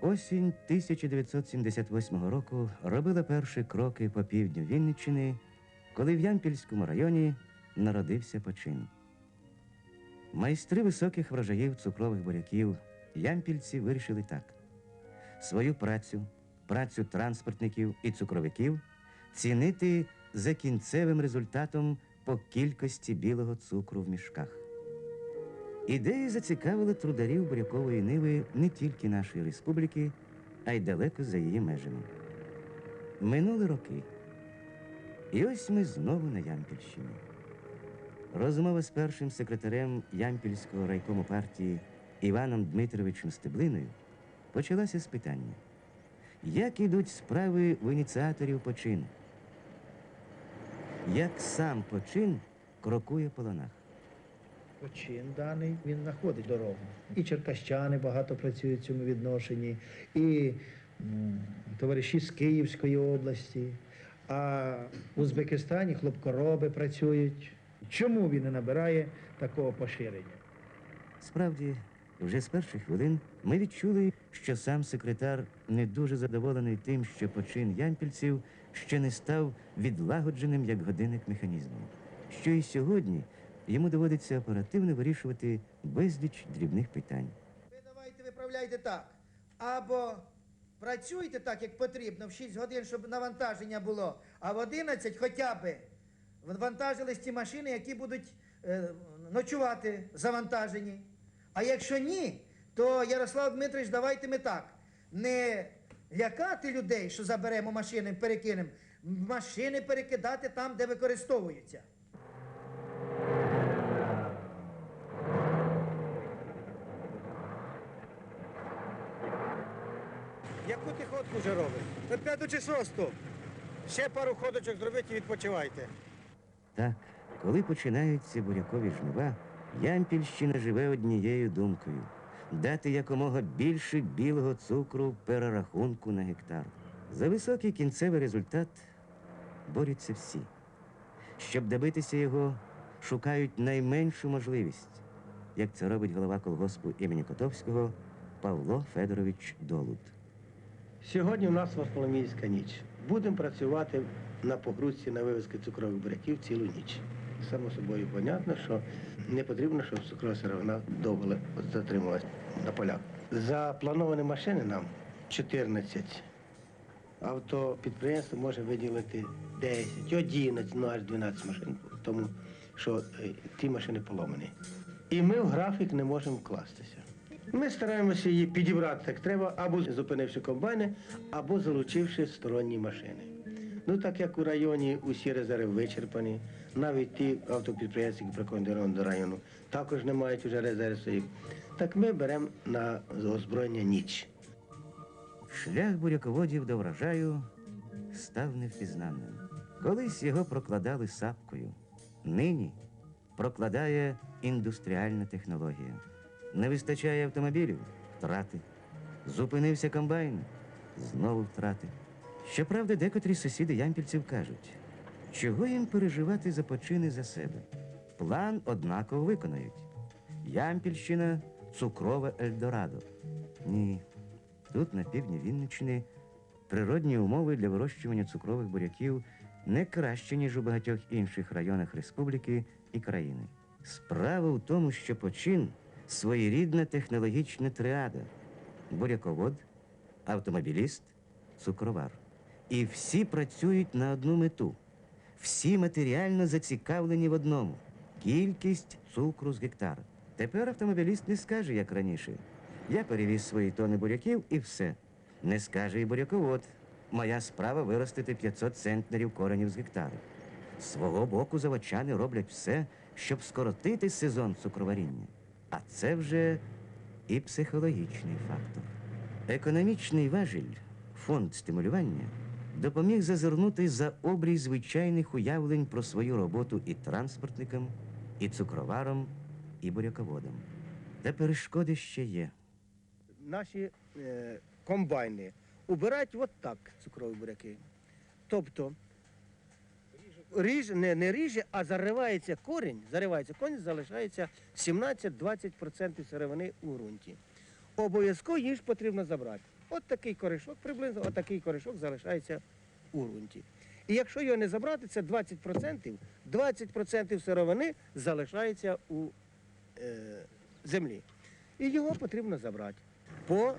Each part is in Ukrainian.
Осінь 1978 року робила перші кроки по півдню Вінниччини, коли в Ямпільському районі народився почин. Майстри високих врожаїв цукрових буряків ямпільці вирішили так: свою працю, працю транспортників і цукровиків цінити за кінцевим результатом по кількості білого цукру в мішках. Ідея зацікавила трударів бурякової ниви не тільки нашої республіки, а й далеко за її межами. Минули роки. І ось ми знову на Ямпільщині. Розмова з першим секретарем Ямпільського райкому партії Іваном Дмитровичем Стеблиною почалася з питання: як ідуть справи в ініціаторів почину? Як сам почин крокує по ланах? Почин даний він знаходить дорогу. І черкащани багато працюють в цьому відношенні, і товариші з Київської області, а в Узбекистані хлопкороби працюють. Чому він не набирає такого поширення? Справді, вже з перших хвилин ми відчули, що сам секретар не дуже задоволений тим, що почин ямпільців ще не став відлагодженим як годинник механізмом, що і сьогодні йому доводиться оперативно вирішувати безліч дрібних питань. Ви давайте виправляйте так. Або працюйте так, як потрібно, в 6 годин, щоб навантаження було, а в 11 хоча б вантажились ті машини, які будуть е, ночувати завантажені. А якщо ні, то Ярослав Дмитрович, давайте ми так. Не лякати людей, що заберемо машини, перекинемо, машини перекидати там, де використовуються. Яку ти ходку вже робиш? Та п'яту чи шосту. Ще пару ходочок зробіть і відпочивайте. Так, коли починаються бурякові жнива, Ямпільщина живе однією думкою дати якомога більше білого цукру перерахунку на гектар. За високий кінцевий результат борються всі. Щоб добитися його, шукають найменшу можливість, як це робить голова колгоспу імені Котовського Павло Федорович Долуд. Сьогодні у нас Варфоломіївська ніч. Будемо працювати на погрузці на вивезки цукрових буряків цілу ніч. Само собою понятно, що не потрібно, щоб цукрова сировина довго затримувалася на полях. Заплановані машини нам 14. Автопідприємство може виділити 10, 11, ну аж 12 машин, тому що е, ті машини поломані. І ми в графік не можемо вкластися. Ми стараємося її підібрати як треба, або зупинивши комбайни, або залучивши сторонні машини. Ну так як у районі усі резерви вичерпані, навіть ті автопідприємці, які прикомандировані до району, також не мають вже резерв своїх. Так ми беремо на озброєння ніч. Шлях буряководів до врожаю став невпізнанним. Колись його прокладали сапкою. Нині прокладає індустріальна технологія. Не вистачає автомобілів втрати. Зупинився комбайн знову втрати. Щоправда, декотрі сусіди ямпільців кажуть, чого їм переживати за почини за себе. План однаково виконають. Ямпільщина цукрове Ельдорадо. Ні, Тут, на півдні Вінниччини, природні умови для вирощування цукрових буряків не краще, ніж у багатьох інших районах республіки і країни. Справа в тому, що почин своєрідна технологічна триада буряковод, автомобіліст, цукровар. І всі працюють на одну мету. Всі матеріально зацікавлені в одному кількість цукру з гектара. Тепер автомобіліст не скаже, як раніше. Я перевіз свої тони буряків і все. Не скаже і буряковод. Моя справа виростити 500 центнерів коренів з гектару. Свого боку заводчани роблять все, щоб скоротити сезон цукроваріння. А це вже і психологічний фактор. Економічний важіль, фонд стимулювання, допоміг зазирнути за обрій звичайних уявлень про свою роботу і транспортникам, і цукроваром, і буряководом. Та перешкоди ще є. Наші е, комбайни убирають от так цукрові буряки. Тобто ріж, не, не ріже, а заривається корінь, заривається корінь, залишається 17-20% сировини у ґрунті. обов'язково її ж потрібно забрати. От такий коришок, приблизно, от такий коришок залишається у ґрунті. І якщо його не забрати, це 20%, 20% сировини залишається у е, землі. І його потрібно забрати по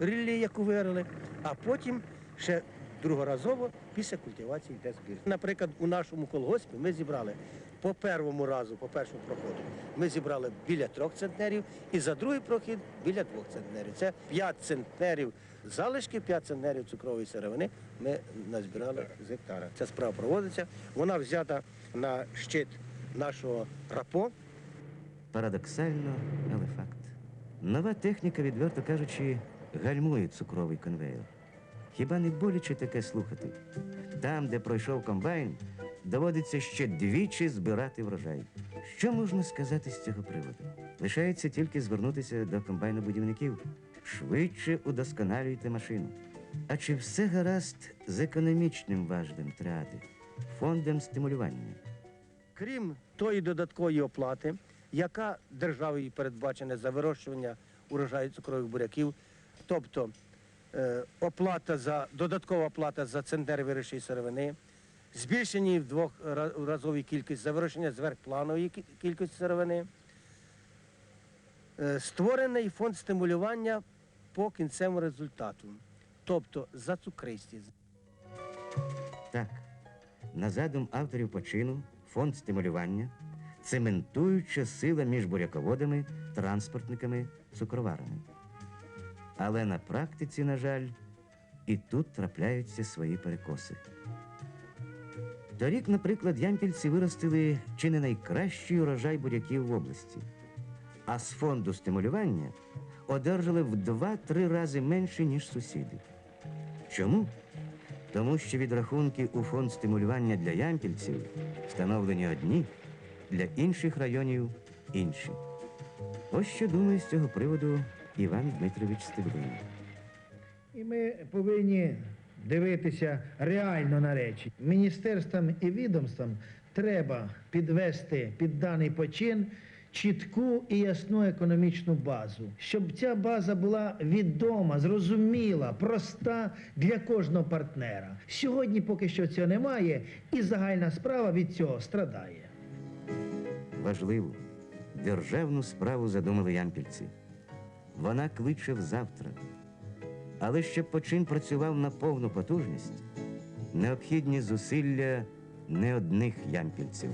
ріллі, яку вирили, а потім ще другоразово після культивації йде збір. Наприклад, у нашому колгоспі ми зібрали по першому разу, по першому проходу, ми зібрали біля трьох центнерів і за другий прохід біля двох центнерів. Це 5 центнерів залишки, 5 центнерів цукрової сировини ми назбирали з гектара. Ця справа проводиться. Вона взята на щит нашого РАПО. Парадоксально, але факт. Нова техніка, відверто кажучи, гальмує цукровий конвейер. Хіба не боляче таке слухати? Там, де пройшов комбайн, доводиться ще двічі збирати врожай. Що можна сказати з цього приводу? Лишається тільки звернутися до комбайнобудівників. Швидше удосконалюйте машину. А чи все гаразд з економічним важелем трати, фондом стимулювання? Крім тої додаткової оплати, яка державою передбачена за вирощування урожаю цукрових буряків, тобто оплата за додаткова оплата за центнер вирощої сировини, збільшені в двох разовій кількість за вирощення зверхпланової кі- кількості сировини, е, створений фонд стимулювання по кінцевому результату, тобто за цукристість. Так, на задум авторів почину фонд стимулювання, цементуюча сила між буряководами, транспортниками, цукроварами. Але на практиці, на жаль, і тут трапляються свої перекоси. Торік, наприклад, ямпільці виростили чи не найкращий урожай буряків в області, а з фонду стимулювання одержали в 2-3 рази менше, ніж сусіди. Чому? Тому що відрахунки у фонд стимулювання для ямпільців встановлені одні, для інших районів інші. Ось що думає з цього приводу Іван Дмитрович Стеблин. І ми повинні дивитися реально на речі. Міністерствам і відомствам треба підвести під даний почин чітку і ясну економічну базу, щоб ця база була відома, зрозуміла, проста для кожного партнера. Сьогодні поки що цього немає, і загальна справа від цього страдає. Важливу державну справу задумали ямпільці. Вона кличе в завтра. Але щоб почин працював на повну потужність, необхідні зусилля не одних ямпільців.